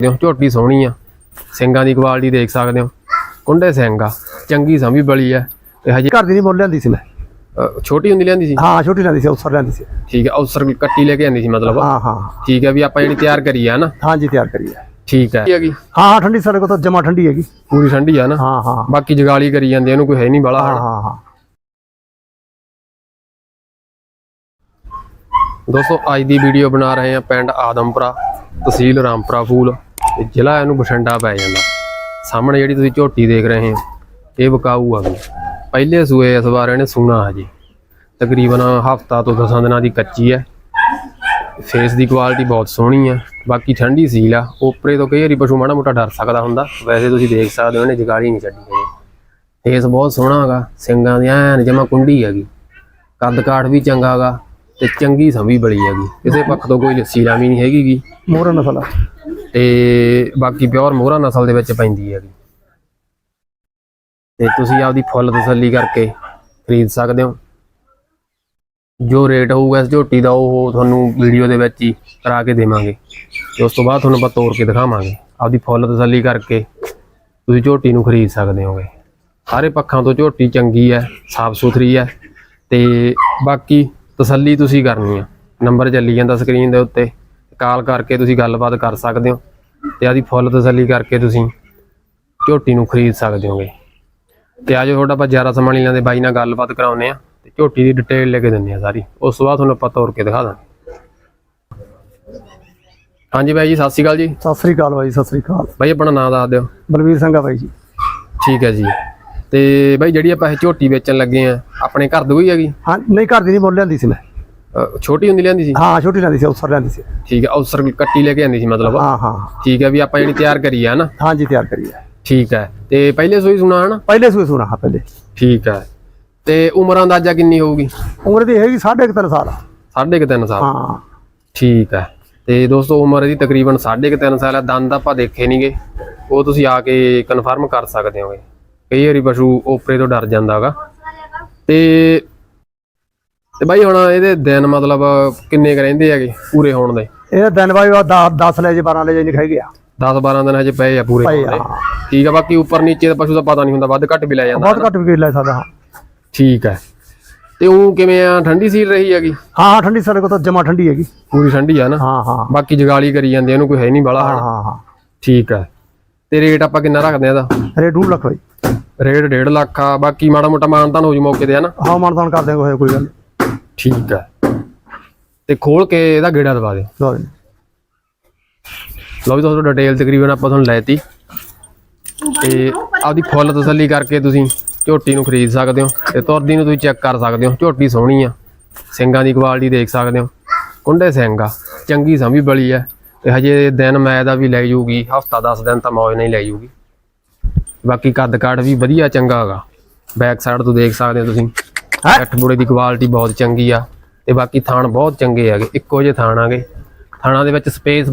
ਹੋ ਝੋਟੀ ਸੋਹਣੀ ਆ। ਸਿੰਘਾਂ ਦੀ ਕੁਆਲਿਟੀ ਦੇਖ ਸਕਦੇ ਹੋ। ਕੁੰਡੇ ਸਿੰਘ ਆ ਚੰਗੀ ਸੰਭੀ ਬਲੀ ਆ। ਤੇ ਹਜੇ ਘਰ ਦੀ ਨਹੀਂ ਮੁੱਲ ਲਿਆਂਦੀ ਸੀ ਮੈਂ। ਅ, ਛੋਟੀ ਹੁੰਦੀ ਲਿਆਂਦੀ ਸੀ? ਹਾਂ ਛੋਟੀ ਲੈਂਦੀ ਸੀ ਉਸਰ ਲੈਂਦੀ ਸੀ। ਠੀਕ ਹੈ ਅਫਸਰ ਕੱਟੀ ਲੈ ਕੇ ਆਂਦੀ ਸੀ ਮਤਲਬ। ਹਾਂ ਹਾਂ। ਠੀਕ ਹੈ ਵੀ ਆਪਾਂ ਜਿਹੜੀ ਤਿਆਰ ਕਰੀ ਆ ਨਾ। ਹਾਂ ਜੀ ਤਿਆਰ ਕਰੀ ਹੈ ਠੀਕ ਹੈ ਹੈਗੀ? ਹਾਂ ਹਾਂ ਠੰਡੀ ਸਾਡੇ ਕੋਲ ਤਾਂ ਜਮਾ ਠੰਡੀ ਹੈਗੀ। ਪੂਰੀ ਠੰਡੀ ਆ ਨਾ। ਹਾਂ ਹਾਂ। ਬਾਕੀ ਜਗਾਲੀ ਕਰੀ ਜਾਂਦੇ ਇਹਨੂੰ ਕੋਈ ਹੈ ਨਹੀਂ ਬਾਲਾ ਹਾਂ ਹਾਂ ਹਾਂ। ਦੋਸਤੋ ਅੱਜ ਦੀ ਵੀਡੀਓ ਬਣਾ ਰਹੇ ਆ ਪਿੰਡ ਆਦਮਪੁਰਾ ਤਹਿਸੀਲ ਰਾਮਪੁਰਾ ਫੂਲ। ਤੇ ਜ਼ਿਲ੍ਹਾ ਇਹਨੂੰ ਬਠਿੰਡਾ ਪੈ ਜਾਂਦਾ। ਸਾਹਮਣੇ ਜਿਹੜੀ ਤੁਸੀਂ ਝੋਟੀ ਦੇਖ ਰਹੇ ਹੋ, ਇਹ ਬਕਾਊ ਆ ਗਈ। ਪਹਿਲੇ ਸੂਏ ਇਸ ਵਾਰ ਇਹਨੇ ਸੂਣਾ ਹਜੇ। ਤਕਰੀਬਨ ਹਫਤਾ ਤੋਂ 10 ਦਿਨਾਂ ਦੀ ਕੱਚੀ ਹੈ। ਫੇਸ ਦੀ ਕੁਆਲਿਟੀ ਬਹੁਤ ਸੋਹਣੀ ਆ ਬਾਕੀ ਠੰਡੀ ਸੀਲ ਆ। ਉਪਰੇ ਤੋਂ ਕਈ ਵਾਰੀ ਪਸ਼ੂ ਮਾੜਾ ਮੋਟਾ ਡਰ ਸਕਦਾ ਹੁੰਦਾ। ਵੈਸੇ ਤੁਸੀਂ ਦੇਖ ਸਕਦੇ ਹੋ, ਇਹਨੇ ਜਗਾੜੀ ਨਹੀਂ ਛੱਡੀ ਹੈਗੀ ਫੇਸ ਬਹੁਤ ਸੋਹਣਾ ਹੈਗਾ। ਸਿੰਗਾਂ ਦੀ ਐਨ ਜਮਾ ਕੁੰਡੀ ਹੈਗੀ। ਕੱਦ ਕਾਠ ਵੀ ਚੰਗਾ ਹੈਗਾ ਤੇ ਚੰਗੀ ਸੰਭੀ ਬੜੀ ਹੈਗੀ। ਕਿਸੇ ਪੱਖ ਤੋਂ ਕੋਈ ਲੱਸੀ ਲਾਮੀ ਨਹੀਂ ਹੈਗੀਗੀ ਮੋਹਰਾ ਨਸਲ ਆ। ਤੇ ਬਾਕੀ ਪਿਓਰ ਮੋਹਰਾ ਨਸਲ ਦੇ ਵਿੱਚ ਪੈਂਦੀ ਹੈਗੀ। ਤੇ ਤੁਸੀਂ ਆਪਦੀ ਫੁੱਲ ਤਸੱਲੀ ਕਰਕੇ ਖਰੀਦ ਸਕਦੇ ਹੋ। ਜੋ ਰੇਟ ਹੋਊਗਾ ਇਸ ਝੋਟੀ ਦਾ, ਉਹ ਤੁਹਾਨੂੰ ਵੀਡੀਓ ਦੇ ਵਿੱਚ ਹੀ ਕਰਾ ਕੇ ਦੇਵਾਂਗੇ। ਤੇ ਉਸ ਤੋਂ ਬਾਅਦ ਤੁਹਾਨੂੰ ਆਪਾਂ ਤੋੜ ਕੇ ਦਿਖਾਵਾਂਗੇ। ਆਪਦੀ ਫੁੱਲ ਤਸੱਲੀ ਕਰਕੇ ਤੁਸੀਂ ਝੋਟੀ ਨੂੰ ਖਰੀਦ ਸਕਦੇ ਹੋਗੇ। ਸਾਰੇ ਪੱਖਾਂ ਤੋਂ ਝੋਟੀ ਚੰਗੀ ਹੈ, ਸਾਫ਼ ਸੁਥਰੀ ਹੈ ਤੇ ਬਾਕੀ ਤਸੱਲੀ ਤੁਸੀਂ ਕਰਨੀ ਆ ਨੰਬਰ ਚੱਲੀ ਜਾਂਦਾ ਸਕਰੀਨ ਦੇ ਉੱਤੇ। ਕਾਲ ਕਰਕੇ ਤੁਸੀਂ ਗੱਲਬਾਤ ਕਰ ਸਕਦੇ ਹੋ ਤੇ ਆਦੀ ਫੁੱਲ ਤਸੱਲੀ ਕਰਕੇ ਤੁਸੀਂ ਝੋਟੀ ਨੂੰ ਖਰੀਦ ਸਕਦੇ ਹੋਗੇ। ਤੇ ਆਜੋ ਤੁਹਾਡਾ ਆਪਾਂ ਜ਼ਿਆਦਾ ਸਮਾਂ ਨਹੀਂ ਲੈਂਦੇ ਬਾਈ ਨਾਲ ਗੱਲਬਾਤ ਕਰਾਉਨੇ ਆ ਤੇ ਝੋਟੀ ਦੀ ਡਿਟੇਲ ਲੈ ਕੇ ਦਿੰਨੇ ਆ ਸਾਰੀ। ਉਸ ਤੋਂ ਬਾਅਦ ਤੁਹਾਨੂੰ ਆਪਾਂ ਤੋੜ ਕੇ ਦਿਖਾ ਦਾਂਗੇ। ਹਾਂਜੀ ਬਾਈ ਜੀ ਸਤਿ ਸ਼੍ਰੀ ਅਕਾਲ ਜੀ। ਸਤਿ ਸ੍ਰੀ ਅਕਾਲ ਬਾਈ ਸਤਿ ਸ੍ਰੀ ਅਕਾਲ। ਬਾਈ ਆਪਣਾ ਨਾਮ ਦੱਸ ਦਿਓ। ਬਲਵੀਰ ਸਿੰਘ ਆ ਬਾਈ ਜੀ। ਠੀਕ ਹੈ ਜੀ। ਤੇ ਬਾਈ ਜਿਹੜੀ ਆਪਾਂ ਇਹ ਝੋਟੀ ਵੇਚਣ ਲੱਗੇ ਆ ਆਪਣੇ ਘਰ ਦੀ ਹੋਈ ਹੈਗੀ? ਹਾਂ ਨਹੀਂ ਘਰ ਦੀ ਨਹੀਂ ਮੁੱਲ ਲਿਆਂਦੀ ਸੀ ਮੈਂ। ਛੋਟੀ ਹੁੰਦੀ ਲਿਆਂਦੀ ਸੀ? ਹਾਂ ਛੋਟੀ ਲੈਂਦੀ ਸੀ ਉਸਰ ਲੈਂਦੀ ਸੀ। ਠੀਕ ਹੈ ਅਫਸਰ ਕੱਟੀ ਲੈ ਕੇ ਆਂਦੀ ਸੀ ਮਤਲਬ? ਹਾਂ ਹਾਂ ਠੀਕ ਹੈ ਵੀ ਆਪਾਂ ਜਿਹੜੀ ਤਿਆਰ ਕਰੀ ਆ ਨਾ? ਹਾਂ ਜੀ ਤਿਆਰ ਕਰੀ ਹੈ ਠੀਕ ਹੈ। ਤੇ ਪਹਿਲੇ ਸੋਈ ਸੁਣਾ ਹਨਾ? ਪਹਿਲੇ ਸੂਏ ਸੁਣਾ ਹਾਂ ਪਹਿਲੇ। ਠੀਕ ਹੈ। ਤੇ ਉਮਰ ਅੰਦਾਜ਼ਾ ਕਿੰਨੀ ਹੋਊਗੀ? ਉਮਰ ਦੀ ਹੈਗੀ ਸਾਢੇ ਕੁ ਤਿੰਨ ਸਾਲ। ਸਾਢੇ ਕੁ ਤਿੰਨ ਸਾਲ। ਹਾਂ। ਠੀਕ ਹੈ। ਤੇ ਦੋਸਤੋ ਉਮਰ ਇਹਦੀ ਤਕਰੀਬਨ ਸਾਢੇ ਕੁ ਤਿੰਨ ਸਾਲ ਹੈ। ਦੰਦ ਆਪਾਂ ਦੇਖੇ ਨਹੀਂਗੇ ਉਹ ਤੁਸੀਂ ਆ ਕੇ ਕਨਫਰਮ ਕਰ ਸਕਦੇ ਹੋਗੇ। ਕਈ ਵਾਰੀ ਪਸ਼ੂ ਓਪਰੇ ਤੋਂ ਡਰ ਜਾਂਦਾਗਾ। ਤੇ ਤੇ ਬਾਈ ਹੁਣ ਇਹਦੇ ਦਿਨ ਮਤਲਬ ਕਿੰਨੇ ਕੁ ਰਹਿੰਦੇ ਹੈਗੇ ਪੂਰੇ ਹੋਣ ਦੇ? ਇਹ ਦਿਨ ਬਾਈ 10 ਲੈ ਜੇ 12 ਲੈ ਜੇ ਨਹੀਂ ਖਾਈ ਗਿਆ। 10 12 ਦਿਨ ਹਜੇ ਪਏ ਆ ਪੂਰੇ ਹੋਣ ਦੇ। ਠੀਕ ਹੈ ਬਾਕੀ ਉੱਪਰ ਨੀਚੇ ਦਾ ਪਸ਼ੂ ਦਾ ਪਤਾ ਨਹੀਂ ਹੁੰਦਾ ਵੱਧ ਘੱਟ ਵੀ ਲੈ ਜਾਂਦਾ ਬਹੁਤ ਘੱਟ ਵੀ ਲੈ ਸਕਦਾ ਹਾਂ। ਠੀਕ ਹੈ ਤੇ ਉਹ ਕਿਵੇਂ ਆ ਠੰਡੀ ਸੀਲ ਰਹੀ ਹੈਗੀ? ਹਾਂ ਹਾਂ ਠੰਡੀ ਸਾਡੇ ਕੋਲ ਤਾਂ ਜਮਾ ਠੰਡੀ ਹੈਗੀ। ਪੂਰੀ ਠੰਡੀ ਆ ਨਾ? ਹਾਂ ਹਾਂ। ਬਾਕੀ ਜਗਾਲੀ ਕਰੀ ਜਾਂਦੇ ਇਹਨੂੰ ਕੋਈ ਹੈ ਨਹੀਂ ਬਾਲਾ ਹਾਂ ਹਾਂ ਹਾਂ। ਠੀਕ ਹੈ ਤੇ ਰੇਟ ਆਪਾਂ ਕਿੰਨਾ ਰੱਖਦੇ ਆ ਇਹਦਾ? ਰੇ 2 ਲੱਖ ਬਾਈ। ਰੇਟ 1.5 ਲੱਖ ਆ ਬਾਕੀ ਮਾੜਾ ਮੋਟਾ ਮਾਨਤਾਨ ਹੋ ਜੂ ਮੌਕੇ ਤੇ ਹਨਾ? ਹਾਂ ਮਾਨਤਾਨ ਕਰ ਦੇਂਗੇ ਕੋਈ ਗੱਲ ਨੀ। ਠੀਕ ਹੈ ਤੇ ਖੋਲ ਕੇ ਇਹਦਾ ਗੇੜਾ ਦਵਾ ਦਿਓ ਲਓ ਜੀ। ਲਓ ਵੀ ਤੁਹਾਨੂੰ ਡਿਟੇਲ ਤਕਰੀਬਨ ਆਪਾਂ ਤੁਹਾਨੂੰ ਲੈਤੀ। ਤੇ ਆਪਦੀ ਫੁੱਲ ਤਸੱਲੀ ਕਰਕੇ ਤੁਸੀਂ ਝੋਟੀ ਨੂੰ ਖਰੀਦ ਸਕਦੇ ਹੋ ਤੇ ਤੁਰਦੀ ਨੂੰ ਤੁਸੀਂ ਚੈੱਕ ਕਰ ਸਕਦੇ ਹੋ। ਝੋਟੀ ਸੋਹਣੀ ਆ। ਸਿੰਘਾਂ ਦੀ ਕੁਆਲਿਟੀ ਦੇਖ ਸਕਦੇ ਹੋ। ਕੁੰਡੇ ਸਿੰਘ ਆ। ਚੰਗੀ ਸੰਭੀ ਬਲੀ ਆ। ਤੇ ਹਜੇ ਦਿਨ ਮੈਂ ਦਾ ਵੀ ਲੈ ਜੂਗੀ ਹਫਤਾ 10 ਦਿਨ ਤਾਂ ਮੌਜ ਨਹੀਂ ਲੈ ਜੂਗੀ। ਬਾਕੀ ਕੱਦ ਕਾਠ ਵੀ ਵਧੀਆ ਚੰਗਾ ਹੈਗਾ ਬੈਕ ਸਾਈਡ ਤੋਂ ਦੇਖ ਸਕਦੇ ਹੋ ਤੁਸੀਂ। ਅੱਠ ਬੁੜੇ ਦੀ ਕੁਆਲਿਟੀ ਬਹੁਤ ਚੰਗੀ ਆ ਤੇ ਬਾਕੀ ਥਾਣ ਬਹੁਤ ਚੰਗੇ ਹੈਗੇ, ਇੱਕੋ ਜਿਹੇ ਥਾਣ ਆਗੇ। ਥਾਣਾ ਦੇ ਵਿੱਚ ਸਪੇਸ